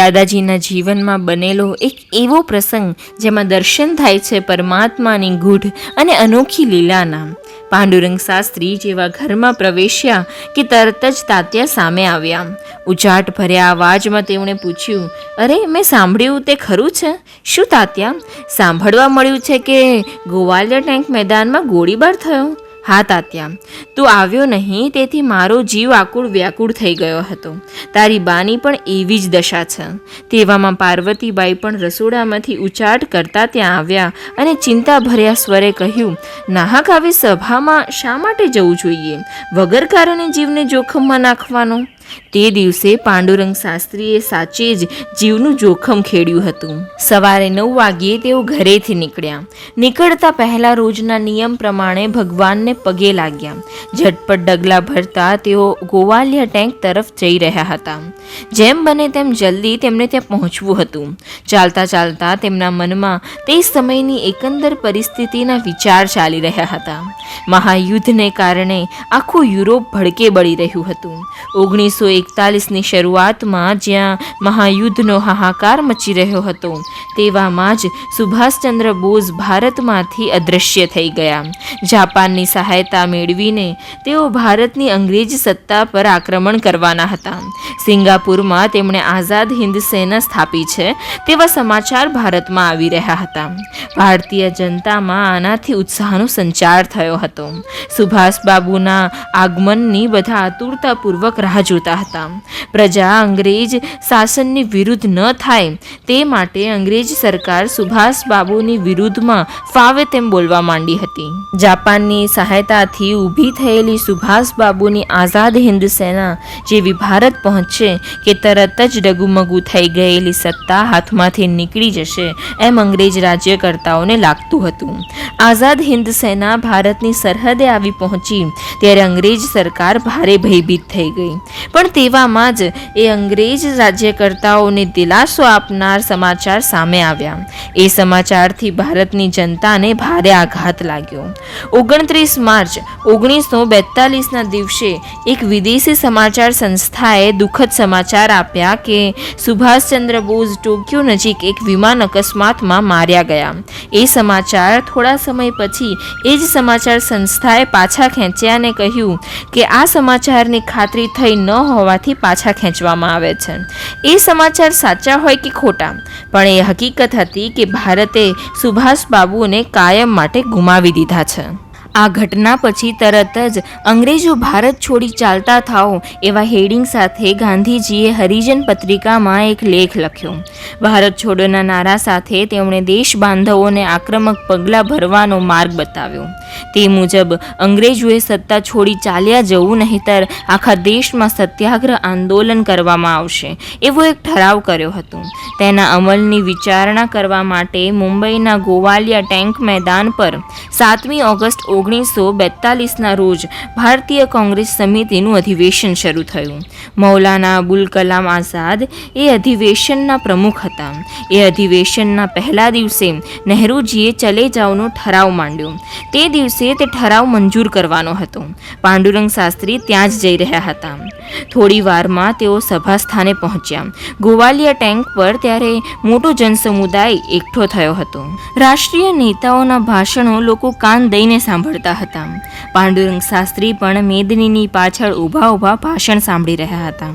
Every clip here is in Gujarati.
દાદાજીના જીવનમાં બનેલો એક એવો પ્રસંગ જેમાં દર્શન થાય છે પરમાત્માની ગૂઢ અને અનોખી લીલાના. પાંડુરંગ શાસ્ત્રી જેવા ઘરમાં પ્રવેશ્યા કે તરત જ તાત્યા સામે આવ્યા. ઉચાટ ભર્યા અવાજમાં તેમણે પૂછ્યું, અરે, મેં સાંભળ્યું તે ખરું છે? શું તાત્યા? સાંભળવા મળ્યું છે કે ગોવાલિયા ટેન્ક મેદાનમાં ગોળીબાર થયો? હા, તાત્યા. તું આવ્યો નહીં, તેથી મારો જીવ આકુળ વ્યાકુળ થઈ ગયો હતો. તારી બાની પણ એવી જ દશા છે. તેવામાં પાર્વતીબાઈ પણ રસોડામાંથી ઉચાટ કરતા ત્યાં આવ્યા અને ચિંતા ભર્યા સ્વરે કહ્યું, નાહક આવી સભામાં શા માટે જવું જોઈએ? વગર કારણે જીવને જોખમમાં નાખવાનો? તે દિવસે પાંડુરંગ શાસ્ત્રીએ સાચે જ જીવનું જોખમ ખેડ્યું હતું. સવારે નવ વાગ્યે તેઓ ઘરેથી નીકળ્યા. નીકળતા પહેલા રોજના નિયમ પ્રમાણે ભગવાનને પગે લાગ્યા. ઝટપટ ડગલા ભરતા તેઓ ગોવાલિયા ટેન્ક તરફ જઈ રહ્યા હતા. જેમ બને તેમ જલ્દી તેમને ત્યાં પહોંચવું હતું. ચાલતા ચાલતા તેમના મનમાં તે સમયની એકંદર પરિસ્થિતિના વિચાર ચાલી રહ્યા હતા. મહાયુદ્ધને કારણે આખું યુરોપ ભડકે બળી રહ્યું હતું. ઓગણીસો એકતાલીસની શરૂઆતમાં જ્યાં મહાયુદ્ધનો હાહાકાર મચી રહ્યો હતો. તેવામાં જ સુભાષચંદ્ર બોઝ ભારતમાંથી અદૃશ્ય થઈ ગયા. જાપાનની સહાયતા મેળવીને તેઓ ભારતની અંગ્રેજ સત્તા પર આક્રમણ કરવાના હતા. સિંગાપુરમાં તેમણે આઝાદ હિન્દ સેના સ્થાપી છે તેવા સમાચાર ભારતમાં આવી રહ્યા હતા. ભારતીય જનતામાં આનાથી ઉત્સાહનો સંચાર થયો હતો. સુભાષબાબુના આગમનની બધા આતુરતાપૂર્વક રાહ જોતા હતા. પ્રજા અંગ્રેજ શાસનની વિરુદ્ધ ન થાય તે માટે અંગ્રેજ સરકાર સુભાષબાબુની વિરુદ્ધમાં ફાવે તેમ બોલવા માંડી હતી. જાપાનની સહાયતાથી ઊભી થયેલી સુભાષબાબુની આઝાદ હિન્દ સેના, જેવી ભારત પહોંચશે કે તરત જ ડગુમગુ થઈ ગયેલી સત્તા હાથમાંથી નીકળી જશે એમ અંગ્રેજ રાજ્યકર્તાઓને લાગતું હતું. આઝાદ હિન્દ સેના ભારતની સરહદે આવી પહોંચી ત્યારે અંગ્રેજ સરકાર ભારે ભયભીત થઈ ગઈ. પણ તેવામાં જ એ અંગ્રેજ રાજ્યકર્તાઓને દિલાસો આપનાર સમાચાર સામે આવ્યા. એ સમાચારથી ભારતની જનતાને ભારે આઘાત લાગ્યો. ઓગણત્રીસ માર્ચ ઓગણીસો બેતાલીસના દિવસે એક વિદેશી સમાચાર સંસ્થાએ દુઃખદ સમાચાર આપ્યા કે સુભાષચંદ્ર બોઝ ટોક્યો નજીક એક વિમાન અકસ્માતમાં માર્યા ગયા. એ સમાચાર થોડા સમય પછી એ જ સમાચાર સંસ્થાએ પાછા ખેંચ્યા અને કહ્યું કે આ સમાચારની ખાતરી થઈ ન હોવાથી પાછા ખેંચવામાં આવે છે. એ સમાચાર સાચા હોય કે ખોટા? પણ એ હકીકત હતી કે ભારતે સુભાષબાબુને કાયમ માટે ગુમાવી દીધા છે. આ ઘટના પછી તરત જ અંગ્રેજો ભારત છોડી ચાલતા થાઓ એવા હેડિંગ સાથે ગાંધીજીએ હરિજન પત્રિકામાં એક લેખ લખ્યો. ભારત છોડોના નારા સાથે તેમણે દેશ બાંધવોને આક્રમક પગલાં ભરવાનો માર્ગ બતાવ્યો. તે મુજબ, અંગ્રેજોએ સત્તા છોડી ચાલ્યા જવું નહીંતર આખા દેશમાં સત્યાગ્રહ આંદોલન કરવામાં આવશે. એવો એક ઠરાવ કર્યો હતો. તેના અમલની વિચારણા કરવા માટે મુંબઈના ગોવાલિયા ટેન્ક મેદાન પર સાતમી ઓગસ્ટ ઓગણીસો બેતાલીસના રોજ ભારતીય કોંગ્રેસ સમિતિનું અધિવેશન શરૂ થયું. મૌલાના અબુલ કલામ આઝાદ એ અધિવેશનના પ્રમુખ હતા. એ અધિવેશનના પહેલા દિવસે નહેરુજીએ ચલે જાઓનો ઠરાવ માંડ્યો. તે દિવસે તે ઠરાવ મંજૂર કરવાનો હતો. પાંડુરંગ શાસ્ત્રી ત્યાં જ જઈ રહ્યા હતા. થોડી વારમાં તેઓ સભા સ્થાને પહોંચ્યા. ગોવાલિયા ટેન્ક પર ત્યારે મોટો જનસમુદાય એકઠો થયો હતો. રાષ્ટ્રીય નેતાઓના ભાષણો લોકો કાન દઈને સાંભળતા હતા. પાંડુરંગ શાસ્ત્રી પણ મેદનીની પાછળ ઊભા ઊભા ભાષણ સાંભળી રહ્યા હતા.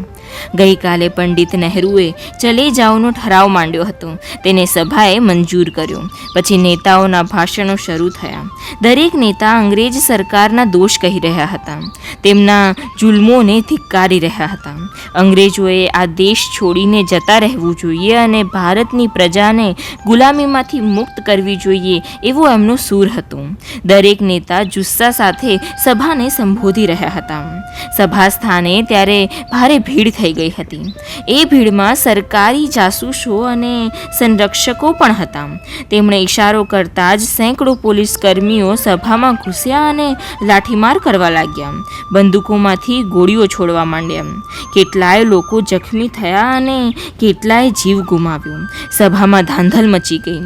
ગઈકાલે પંડિત નહેરુએ ચલે જાઓનો ઠરાવ માંડ્યો હતો. તેને સભાએ મંજૂર કર્યો. પછી નેતાઓના ભાષણો શરૂ થયા. દરેક નેતા અંગ્રેજ સરકારના દોષ કહી રહ્યા હતા. તેમના જુલ્મોને ધિક્કારી રહ્યા હતા. અંગ્રેજોએ આ દેશ છોડીને જતા રહેવું જોઈએ અને ભારતની પ્રજાને ગુલામીમાંથી મુક્ત કરવી જોઈએ એવો એમનો સૂર હતો. દરેક નેતા જુસ્સા સાથે સભાને સંબોધી રહ્યા હતા. સભા સ્થાને ત્યારે ભારે ભીડ થઈ ગઈ હતી. એ ભીડમાં સરકારી જાસૂસો અને સંરક્ષકો પણ હતા. તેમણે ઈશારો કરતા જ સેંકડો પોલીસ કર્મીઓ સભામાં ઘૂસ્યા અને લાઠીમાર કરવા લાગ્યા. બંદૂકોમાંથી ગોળીઓ છોડવા માંડ્યા. કેટલાય લોકો જખમી થયા અને કેટલાય જીવ ગુમાવ્યો. સભામાં ધાંધલ મચી ગઈ.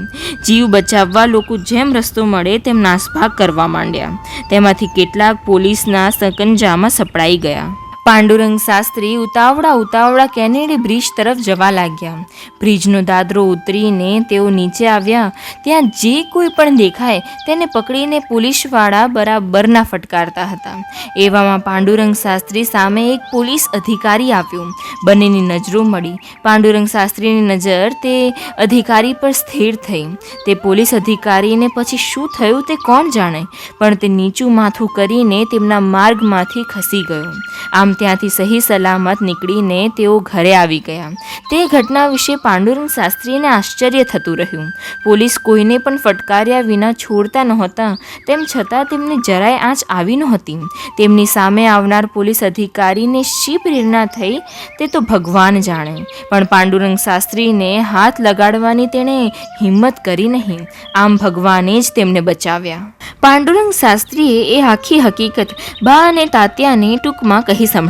જીવ બચાવવા લોકો જેમ રસ્તો મળે તેમ નાસભાગ કરવા માંડ્યા. તેમાંથી કેટલાક પોલીસના સકંજામાં સપડાઈ ગયા. પાંડુરંગ શાસ્ત્રી ઉતાવળા ઉતાવળા કેનેડી બ્રિજ તરફ જવા લાગ્યા. બ્રિજનો દાદરો ઉતરીને તેઓ નીચે આવ્યા. ત્યાં જે કોઈ પણ દેખાય તેને પકડીને પોલીસવાળા બરાબરના ફટકારતા હતા. એવામાં પાંડુરંગ શાસ્ત્રી સામે એક પોલીસ અધિકારી આવ્યો. બંનેની નજરો મળી. પાંડુરંગ શાસ્ત્રીની નજર તે અધિકારી પર સ્થિર થઈ. તે પોલીસ અધિકારીને પછી શું થયું તે કોણ જાણે? પણ તે નીચું માથું કરીને તેમના માર્ગમાંથી ખસી ગયો. આમ ત્યાંથી સહી સલામત નીકળીને તેઓ ઘરે આવી ગયા. તે ઘટના વિશે પાંડુરંગ શાસ્ત્રીને આશ્ચર્ય થતું રહ્યું. પોલીસ કોઈને પણ ફટકાર્યા વિના છોડતા નહોતા, તેમ છતાં તેમને જરાય આંચ આવી નહોતી. તેમની સામે આવનાર પોલીસ અધિકારીને શી પ્રેરણા થઈ તે તો ભગવાન જાણે, પણ પાંડુરંગ શાસ્ત્રીને હાથ લગાડવાની તેણે હિંમત કરી નહીં. આમ ભગવાને જ તેમને બચાવ્યા. પાંડુરંગ શાસ્ત્રીએ એ આખી હકીકત બા અને તાત્યાને ટૂંકમાં કહી સંભળાવી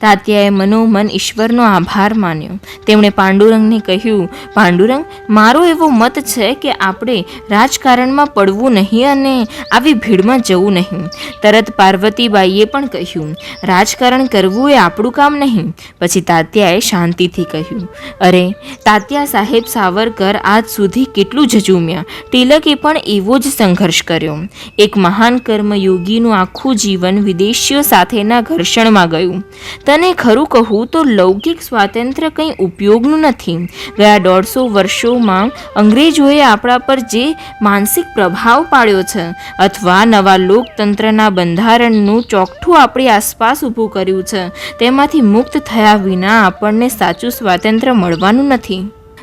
તાત્યાએ મનોમન ઈશ્વરનો આભાર માન્યો. તેમણે પાંડુરંગને કહ્યું, પાંડુરંગ, મારો એવો મત છે કે આપણે રાજકારણમાં પડવું નહીં અને આવી ભીડમાં જવું નહીં. તરત પાર્વતીબાઈએ પણ કહ્યું, રાજકારણ કરવું એ આપણું કામ નહીં. પછી તાત્યાએ શાંતિથી કહ્યું, અરે, તાત્યા સાહેબ સાવરકર આજ સુધી કેટલું જજુમ્યા તિલકે પણ એવો જ સંઘર્ષ કર્યો. એક મહાન કર્મયોગીનું આખું જીવન વિદેશીઓ સાથેના ઘર્ષણમાં ગયું. તને ખરું કહું તો લૌકિક સ્વાતંત્ર્ય કંઈ ઉપયોગનું નથી. ગયા દોઢસો વર્ષોમાં અંગ્રેજોએ આપણા પર જે માનસિક પ્રભાવ પાડ્યો છે અથવા નવા લોકતંત્રના બંધારણનું ચોકઠું આપણી આસપાસ ઊભું કર્યું છે, તેમાંથી મુક્ત થયા વિના આપણને સાચું સ્વાતંત્ર્ય મળવાનું નથી.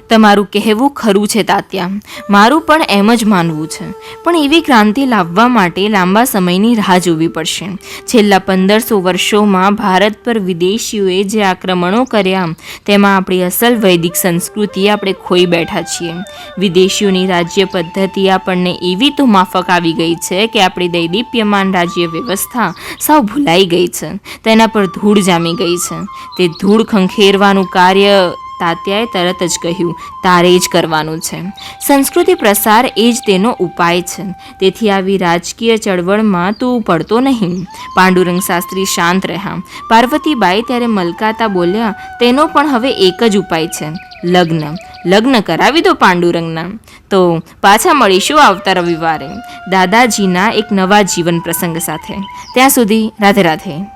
તમારું કહેવું ખરું છે, તાત્યા. મારું પણ એમ જ માનવું છે. પણ એવી ક્રાંતિ લાવવા માટે લાંબા સમયની રાહ જોવી પડશે. છેલ્લા પંદરસો વર્ષોમાં ભારત પર વિદેશીઓએ જે આક્રમણો કર્યા, તેમાં આપણી અસલ વૈદિક સંસ્કૃતિ આપણે ખોઈ બેઠા છીએ. વિદેશીઓની રાજ્ય પદ્ધતિ આપણને એવી તો માફક આવી ગઈ છે કે આપણી દૈદીપ્યમાન રાજ્ય વ્યવસ્થા સાવ ભૂલાઈ ગઈ છે. તેના પર ધૂળ જામી ગઈ છે. તે ધૂળ ખંખેરવાનું કાર્ય તાત્યાએ તરત જ કહ્યું, તારે જ કરવાનું છે. સંસ્કૃતિ પ્રસાર એ જ તેનો ઉપાય છે. તેથી આવી રાજકીય ચળવળમાં તું પડતો નહીં. પાંડુરંગ શાસ્ત્રી શાંત રહ્યા. પાર્વતીબાઈ ત્યારે મલકાતા બોલ્યા, તેનો પણ હવે એક જ ઉપાય છે. લગ્ન. લગ્ન કરાવી દો પાંડુરંગના. તો પાછા મળીશું આવતા રવિવારે. દાદાજીના એક નવા જીવન પ્રસંગ સાથે. ત્યાં સુધી રાધે રાધે.